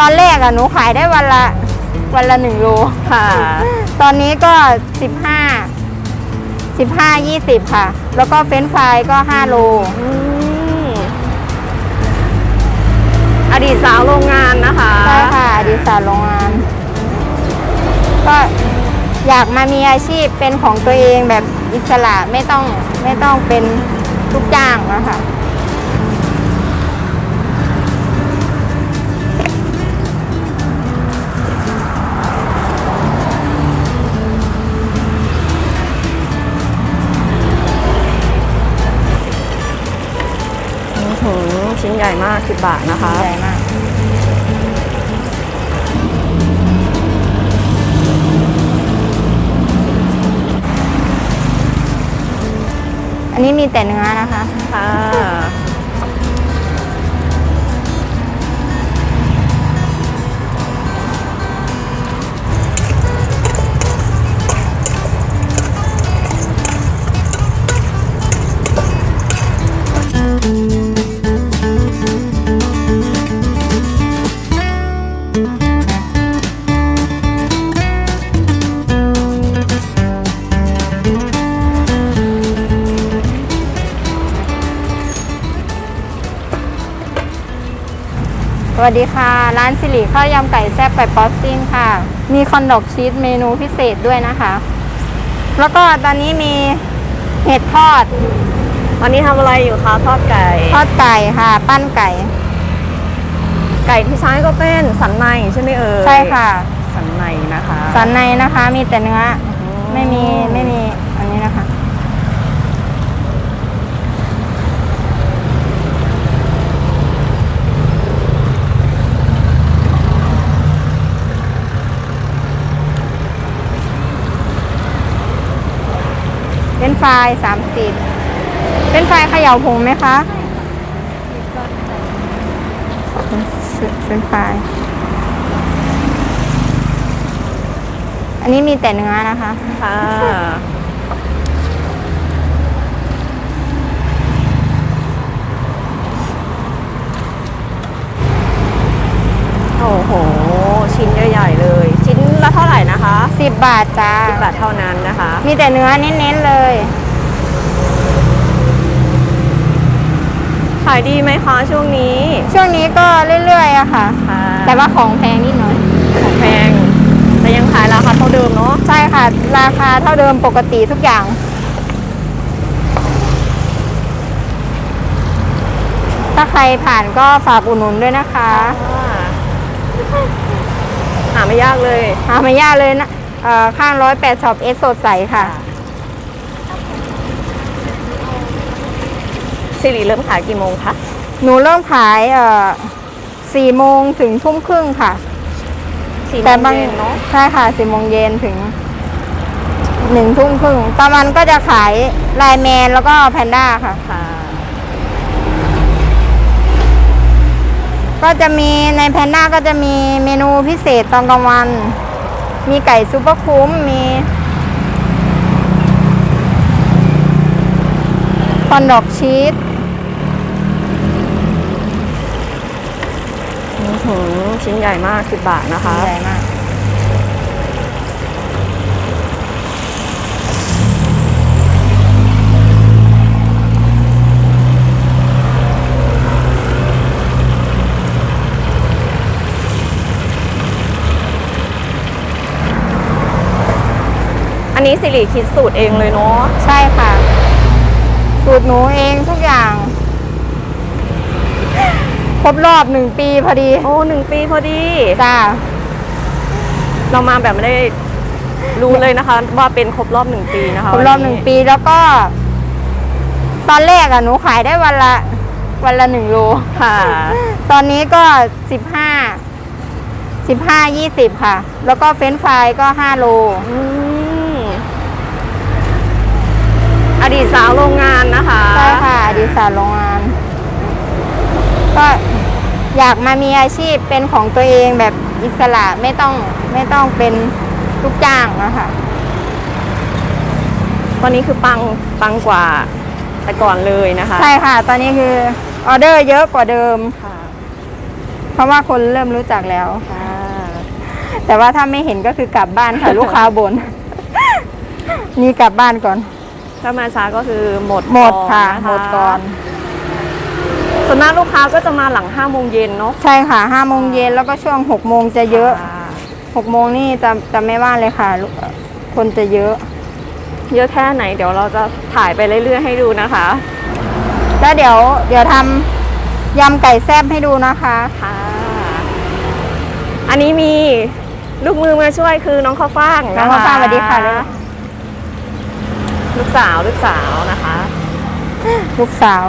ตอนแรกอะหนูขายได้วันละวันละหนึ่งโลค่ะ ตอนนี้ก็สิบห้าสิบห้ายี่สิบค่ะ แล้วก็เฟรนช์ฟรายก็ห้าโล อืมอดีตสาวโรงงานนะคะใช่ค่ะอดีตสาวโรงงาน ก็อยากมามีอาชีพเป็นของตัวเองแบบอิสระไม่ต้องไม่ต้องเป็นลูกจ้างนะคะ ชิ้นใหญ่มาก 10 บาทนะคะ ใหญ่มาก อันนี้มีแต่เนื้อนะคะ ค่ะ วัสดีค่ะ ร้านสิริข้าวยำไก่แซ่บไก่ป๊อปซิ่งค่ะ มีคอนดอกชีสเมนูพิเศษด้วยนะคะ แล้วก็ตอนนี้มีเห็ดทอดตอนนี้ทำอะไรอยู่คะทอดไก่ ทอดไก่ค่ะ ปั้นไก่ ไก่ที่ใช้ก็เป็นสันในใช่ไหมเอ่ยใช่ค่ะ สันในนะคะ สันในนะคะ มีแต่เนื้อไม่มีไม่มีอันนี้นะคะ ไฟสามสิบเป็นไฟเขย่าผงไหมคะเป็นไฟอันนี้มีแต่เนื้อนะคะ ค่ะ โอ้โห ชิ้นเลย 10 บาทจ้าสิบบาทเท่านั้นนะคะ มีแต่เนื้อเน้นๆเลย ขายดีไหมคะช่วงนี้ ช่วงนี้ก็เรื่อยๆอะค่ะ แต่ว่าของแพงนิดหน่อย ของแพง แต่ยังขายราคาเท่าเดิมเนาะ ใช่ค่ะ ราคาเท่าเดิมปกติทุกอย่าง ถ้าใครผ่านก็ฝากอุดหนุนด้วยนะคะ หาไม่ยากเลย หาไม่ยากเลยนะ ข้างร้อยแปดช็อปเอสสดใสค่ะ สิริเริ่มขายกี่โมงคะหนูเริ่มขายเอ่อสี่โมงถึงทุ่มครึ่งค่ะสี่โมแต่งบางเย็นเนาะใช่ค่ะสี่โมงเย็นถึงหนึ่งทุ่มครึ่งตะวันก็จะขายไลน์แมนแล้วก็แพนด้าค่ะ ค่ะก็จะมีในแพนด้าก็จะมีเมนูพิเศษตอนกลางวัน มีไก่ซุปเปอร์คุ้มมีคอนดอกชีสอื้อหือชิ้นใหญ่มาก10บาทนะคะ ใหญ่มาก อันนี้สิริคิดสูตรเองเลยเนาะใช่ค่ะ สูตรหนูเองทุกอย่าง ครบรอบหนึ่งปีพอดี โอ้หนึ่งปีพอดี จ้า เรามาแบบไม่ได้รู้เลยนะคะ ว่าเป็นครบรอบหนึ่งปีนะคะครบรอบหนึ่งปีแล้วก็ ตอนแรกอะหนูขายได้วันละ วันละหนึ่งโลค่ะ ตอนนี้ก็สิบห้าสิบห้ายี่สิบค่ะ แล้วก็เฟรนช์ฟรายก็ห้าโลอืมอ ดีตสาวโรงงานนะคะใช่ค่ะอดีตสาวโรงงาน ก็อยากมามีอาชีพเป็นของตัวเองแบบอิสระไม่ต้องไม่ต้องเป็นลูกจ้างนะคะตอนนี้คือปังปังกว่าแต่ก่อนเลยนะคะ ใช่ค่ะ ตอนนี้คือออเดอร์เยอะกว่าเดิมค่ะ เพราะว่าคนเริ่มรู้จักแล้วค่ะ แต่ว่าถ้าไม่เห็นก็คือกลับบ้านค่ะ ลูกค้าบน นี่กลับบ้านก่อน ถ้ามาช้าก็คือหมดหมดค่ะนหมดก่อน ส่วนมากลูกค้าก็จะมาหลัง5โมงเย็นเนาะใช่ค่ะห้าโมงเย็นแล้วก็ช่วงหกโมงจะเยอะค่ะหกโมงนี่จะจะไม่ว่างเลยค่ะลูกคนจะเยอะ เยอะแค่ไหนเดี๋ยวเราจะถ่ายไปเรื่อยๆให้ดูนะคะ แล้วเดี๋ยว เดี๋ยวทำยำไก่แซ่บให้ดูนะคะ ค่ะ อันนี้มีลูกมือมาช่วยคือน้องข้าวฟ่างน้องข้าวฟ่างสวัสดีค่ะลูก ลูกสาวลูกสาวนะคะ ลูกสาว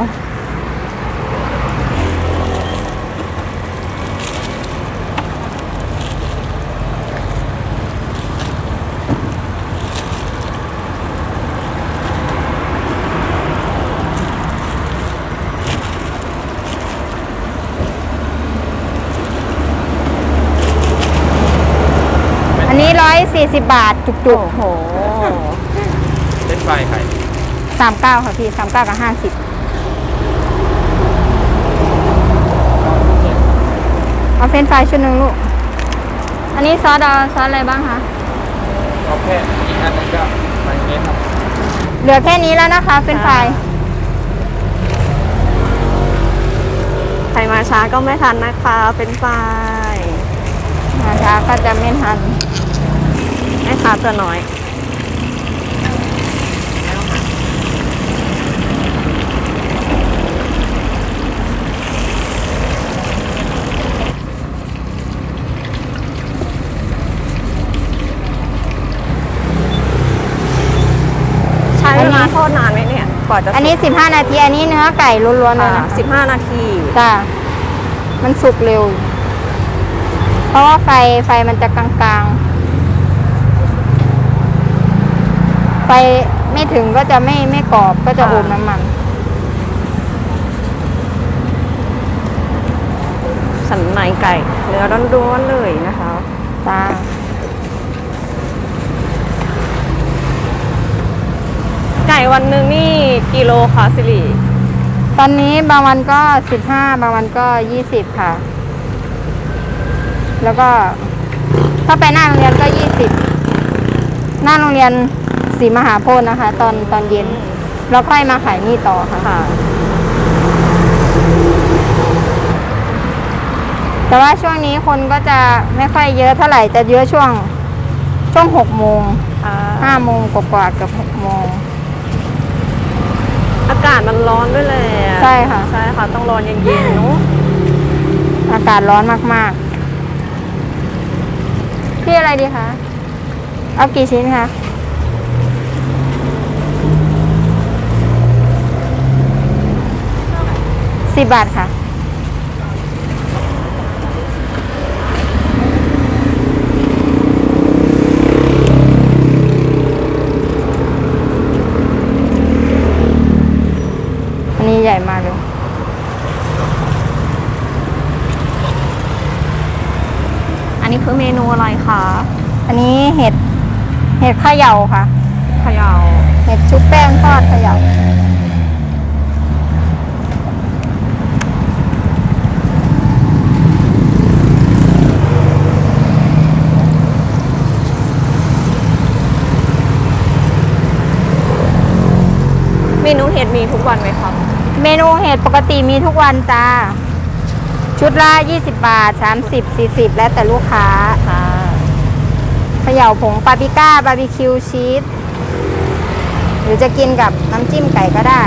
อันนี้ร้อยสี่สิบบาทจุกโอ้โหเป็นไฟไข่ๆสามเก้าค่ะพี่สามเก้ากับห้าสิบเอาเฟรนช์ฟรายชุดหนึ่งลูก อันนี้ซอสเอาซอสอะไรบ้างคะเอาแค่อีกอันหนึงก็มันนี้ครับเหลือแค่นี้แล้วนะคะเฟรนช์ฟรายใครมาช้าก็ไม่ทันนะคะ เป็นไฟล์นะคะก็จะไม่ทันแม่ค้าตัวน้อย ใช้เวลาทอดนานไหมเนี่ย กว่าจะอันนี้ 15 นาที อันนี้เนื้อไก่ล้วนๆเลยค่ะนะคะสิบห้านาที จ้ามันสุกเร็ว เพราะว่าไฟไฟมันจะกลางๆ ไฟไม่ถึงก็จะไม่ไม่กรอบก็จะอมน้ำมัน สันในไก่เนื้อร้อนๆเลยนะคะ จ้า ไก่วันหนึ่งนี่กิโลคะสิริตอนนี้บางวันก็ 15 บางวันก็ 20 ค่ะ แล้วก็ถ้าไปหน้าโรงเรียนก็ 20 หน้าโรงเรียนศรีมหาโพธิ์นะคะ ตอนตอนเย็น แล้วค่อยมาขายนี่ต่อค่ะ ค่ะ แต่ว่าช่วงนี้คนก็จะไม่ค่อยเยอะเท่าไหร่จะเยอะช่วงช่วงหกโมงอ่าห้าโมงกว่าๆเกับหกโมง อากาศมันร้อนด้วยเลยอะใช่ค่ะ ใช่ค่ะ ต้องร้อนเย็นๆเนาะอากาศร้อนมากๆ พี่อะไรดีคะ เอากี่ชิ้นคะ สิบบาทค่ะ อันนี้ใหญ่มากเลย อันนี้คือเมนูอะไรคะ อันนี้เห็ด เห็ดเขย่าค่ะ เขยาวเห็ดชุบแป้งทอดเขย่าเมนูเห็ดมีทุกวันไหมคะเมนูเห็ดปกติมีทุกวันจ้า ชุดละ20 บาท 30 40 แล้วแต่ลูกค้าค่ะ เขย่าผงปาปริก้าบาร์บีคิวชีสหรือจะกินกับน้ำจิ้มไก่ก็ได้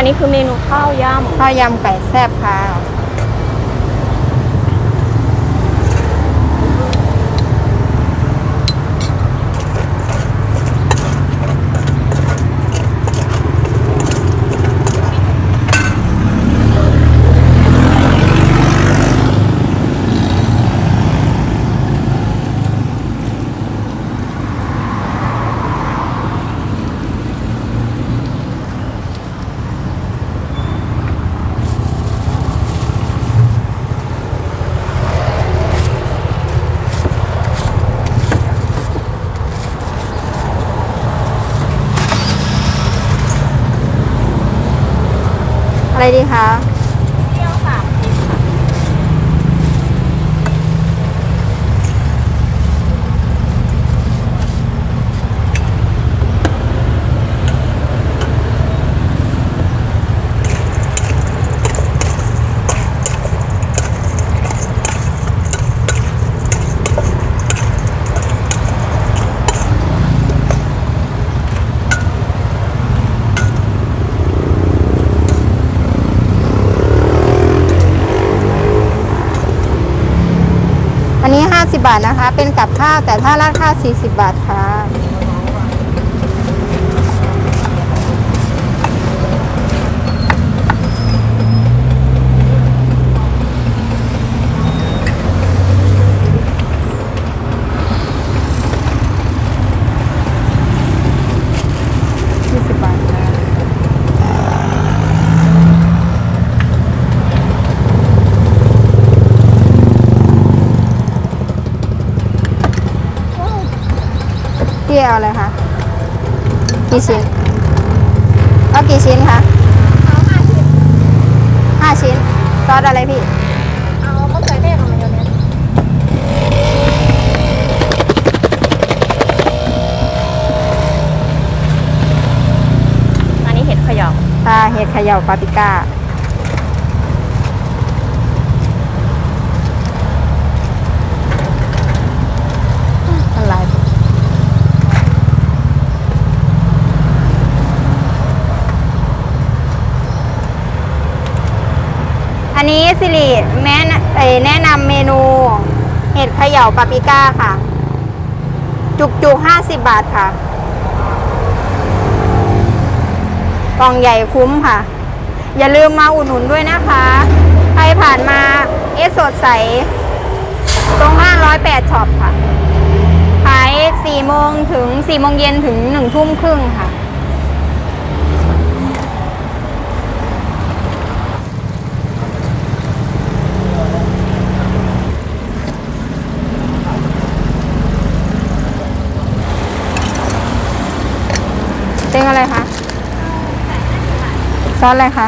อันนี้คือเมนูข้าวยำข้าวยำไก่แซ่บค่ะ อะไรดีคะ เที่ยวสามสิบค่ะ อันนี้ 50 บาทนะคะ เป็นกับข้าวแต่ถ้าราดข้าว40 บาทค่ะ 20 บาทค่ะ พี่เอาอะไรคะกี่ชิ้นเอากี่ชิ้นคะเอาห้าสิบห้าชิ้นซอสอะไรพี่เอามะเขือเทศของมันเนี้ยอันนี้เห็ดเขย่าตาเห็ดเขย่าปาปริก้า อะไร อันนี้สิริแนเอ่อแนะนำเมนู เห็ดเขย่าปาปิก้าค่ะ จุกจุกห้าสิบบาทค่ะกล่องใหญ่คุ้มค่ะ อย่าลืมมาอุดหนุนด้วยนะคะ ใครผ่านมาเอสสดใส ตรงห้างร้อยแปดช็อปค่ะ ขายสี่โมงถึงสี่โมงเย็นถึงหนึ่งทุ่มครึ่งค่ะ อะไรคะ ซอสอะไรคะ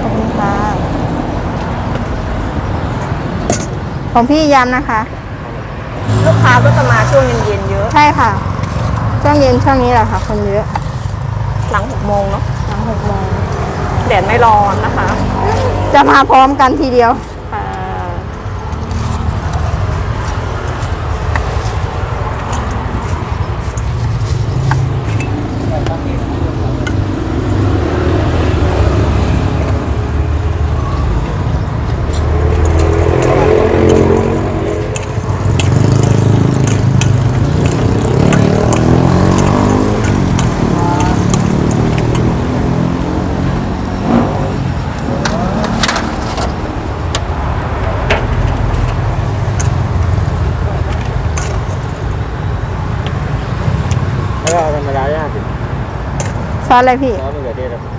ขอบคุณค่ะของพี่ยำนะคะ ลูกค้าก็จะมาช่วงเย็นๆเยอะ ใช่ค่ะ ช่วงเย็นช่วงนี้แหละค่ะ คนเยอะหลังหกโมงเนาะหลังหกโมงแดดไม่ร้อนนะคะ จะมาพร้อมกันทีเดียว ธรรมดาย่างสิซอสอะไรพี่ซอสมะเขือเทศครับ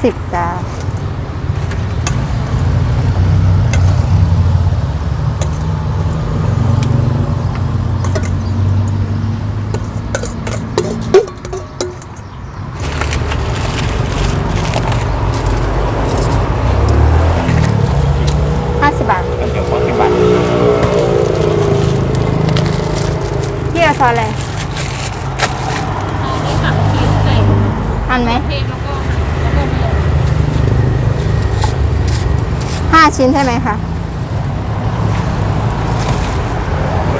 50จ้า ชิ้นใช่ไหมคะ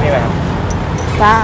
นี่อะไรครับจ้า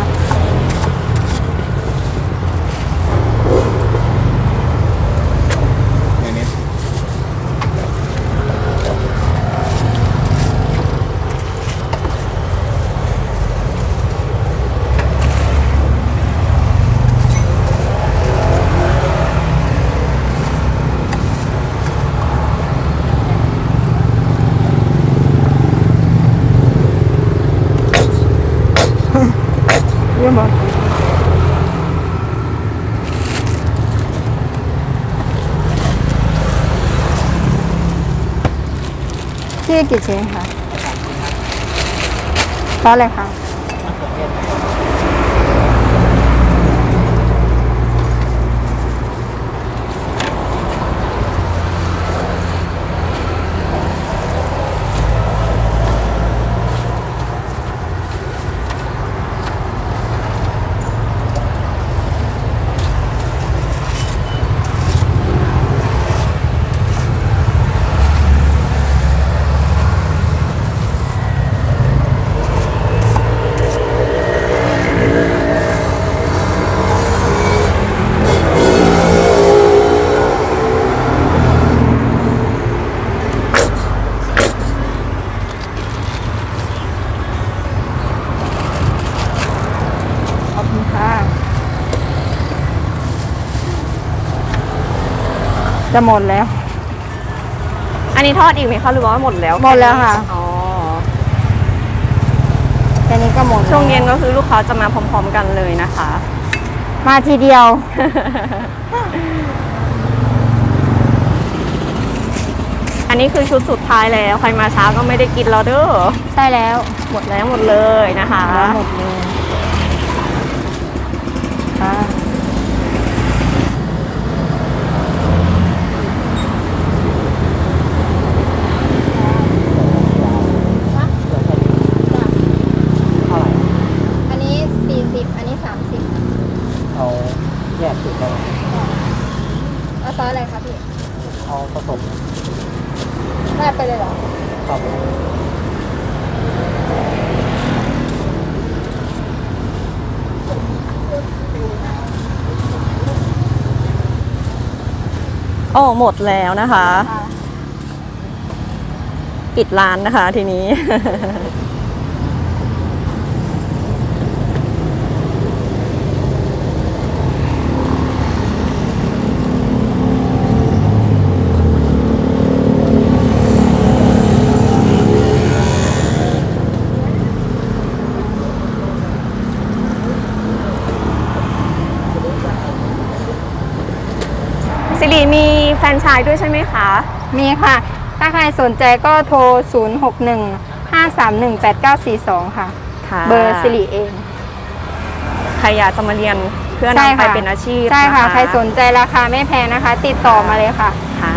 พี่กี่ชิ้นคะซอ จะหมดแล้ว อันนี้ทอดอีกไหมคะหรือว่าหมดแล้วหมดแล้วค่ะ อ๋อแค่นี้ก็หมดช่วงเย็นก็คือลูกค้าจะมาพร้อมๆกันเลยนะคะ มาทีเดียว อันนี้คือชุดสุดท้ายแล้ว ใครมาช้าก็ไม่ได้กินแล้วเด้อใช่แล้ว หมดแล้วหมดเลยนะคะแล้วหมดเลยค่ะอันนี้สี่สิบอันนี้สามสิบ เอาแยกสูตรได้ไหม เอาซอสอะไรคะพี่ เอาผสม แลกไปเลยเหรอ ครับ โอ้หมดแล้วนะคะ ปิดร้านนะคะทีนี้ สิริมีแฟร นไชายด้วยใช่ไหมคะ มีค่ะ ถ้าใครสนใจก็โทร 0 6 1 5 3 1 8 9 4 2 ค่ะ ค่ะเบอร์สิริเอง ใครอยากจะมาเรียนเพื่อนำไปเป็นอาชีพใช่ค่ะ นใครสนใจราคาไม่แพงนะคะ ติดต่อมาเลยค่ะ ค่ะ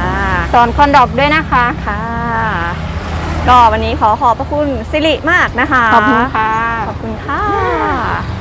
สอนคอนดอกด้วยนะคะ ค่ะ ก็วันนี้ขอขอบพระคุณสิริมากนะคะ ขอบคุณค่ะ ขอบคุณค่ะ